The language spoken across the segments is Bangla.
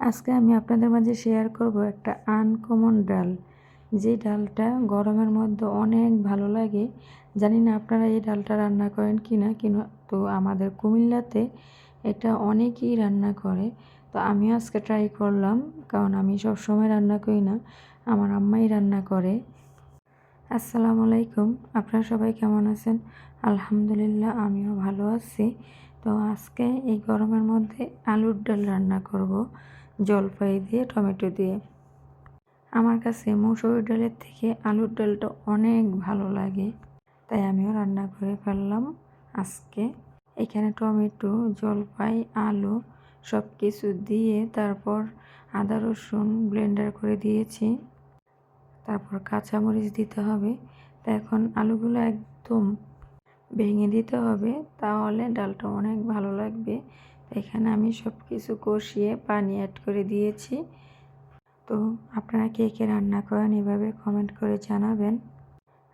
আজকে আমি আপনাদের মাঝে শেয়ার করব একটা আনকমন ডাল। যে ডালটা গরমের মধ্যে অনেক ভালো লাগে। জানি না আপনারা এই ডালটা রান্না করেন কি না কিন্তু আমাদের কুমিল্লাতে এটা অনেকেই রান্না করে। তো আমিও আজকে ট্রাই করলাম, কারণ আমি সব সময় রান্না করি না, আমার আম্মাই রান্না করে। আসসালামু আলাইকুম, আপনারা সবাই কেমন আছেন? আলহামদুলিল্লাহ, আমিও ভালো আছি। তো আজকে এই গরমের মধ্যে আলুর ডাল রান্না করব। জলপাই দিয়ে, টমেটো দিয়ে। আমার কাছে মুসুর ডালের থেকে আলুর ডালটা অনেক ভালো লাগে। তাই আমিও রান্না করে ফেললাম আজকে। এখানে টমেটো জলপাই আলু সব কিছু দিয়ে তারপর আদা রসুন ব্লেন্ডার করে দিয়েছি। তারপর কাঁচামরিচ দিতে হবে। তা এখন আলুগুলো একদম ভেঙে দিতে হবে। তাহলে ডালটা অনেক ভালো লাগবে। এখানে আমি সব কিছু কষিয়ে পানি অ্যাড করে দিয়েছি। তো আপনারা কে কে রান্না করেন এভাবে কমেন্ট করে জানাবেন।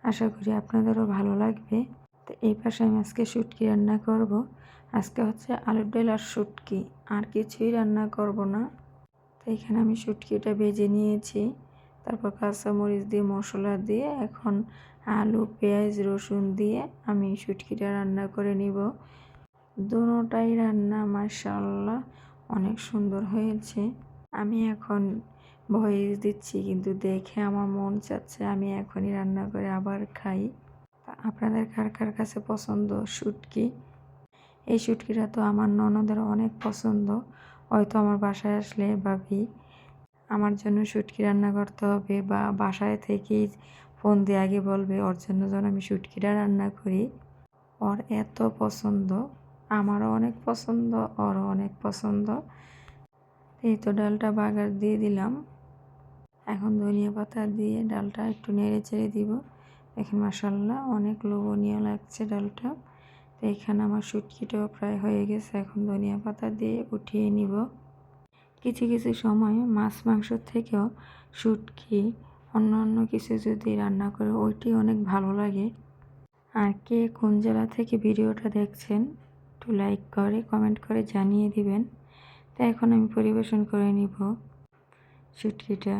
আশা করি আপনাদেরও ভালো লাগবে। তো এই পাশে আমি আজকে শুটকি রান্না করব। আজকে হচ্ছে আলুর ডাল আর শুটকি, আর কিছুই রান্না করব না। তো এখানে আমি শুটকিটা বেজে নিয়েছি। তারপর কাঁচামরিচ দিয়ে, মশলা দিয়ে, এখন আলু, পেঁয়াজ, রসুন দিয়ে আমি শুটকিটা রান্না করে নিব। দুটাই রান্না মার্শাল্লাহ অনেক সুন্দর হয়েছে। আমি এখন ভয়েস দিচ্ছি, কিন্তু দেখে আমার মন চাচ্ছে আমি এখনই রান্না করে আবার খাই। আপনাদের কার কার কাছে পছন্দ শুটকি? এই শুটকিটা তো আমার ননদের অনেক পছন্দ। হয়তো আমার বাসায় আসলে ভাবি, আমার জন্য শুটকি রান্না করতে হবে বা বাসায় থেকেই ফোন দিয়ে আগে বলবে, ওর জন্য যেন আমি শুটকিটা রান্না করি। ওর এত পছন্দ। আমারও অনেক পছন্দ, ওরও অনেক পছন্দ। এই তো ডালটা বাগার দিয়ে দিলাম। এখন ধনিয়া পাতা দিয়ে ডালটা একটু নেড়ে চেড়ে দিব। এখন মাসাল্লাহ অনেক লোভনীয় লাগছে ডালটা। তো এখানে আমার শুটকিটাও প্রায় হয়ে গেছে। এখন ধনিয়া পাতা দিয়ে উঠিয়ে নিব। কিছু কিছু সময় মাছ, মাংস থেকেও শুটকি, অন্য অন্য কিছু যদি রান্না করে, ওইটি অনেক ভালো লাগে। আর কে কোন জেলা থেকে ভিডিওটা দেখছেন একটু লাইক করে কমেন্ট করে জানিয়ে দিবেন। তা এখন আমি পরিবেশন করে নিব শুটকিটা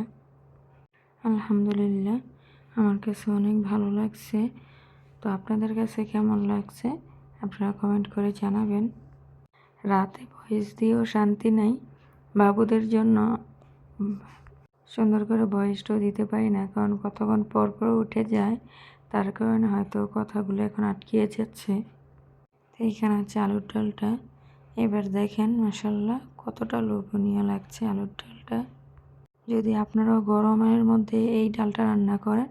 আলহামদুলিল্লাহ, আমার কাছে অনেক ভালো লাগছে। তো আপনাদের কাছে কেমন লাগছে? আপনারা কমেন্ট করে জানাবেন। রাতে ভয়েস দিয়েও শান্তি নাই। বাবুদের জন্য সুন্দর করে ভয়েসটাও দিতে পারি না, কারণ কতক্ষণ পর পর উঠে যায়, তার কারণে হয়তো কথাগুলো এখন আটকিয়ে যাচ্ছে। এইখানে আছে আলুর ডালটা। এবার দেখেন মাসাল্লাহ কতটা লোভনীয় লাগছে আলুর ডালটা। যদি আপনারাও গরমের মধ্যে এই ডালটা রান্না করেন,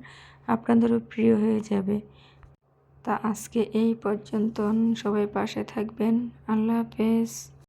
আপনাদেরও প্রিয় হয়ে যাবে। তা আজকে এই পর্যন্ত সবাই পাশে থাকবেন। আল্লাহ হাফেজ।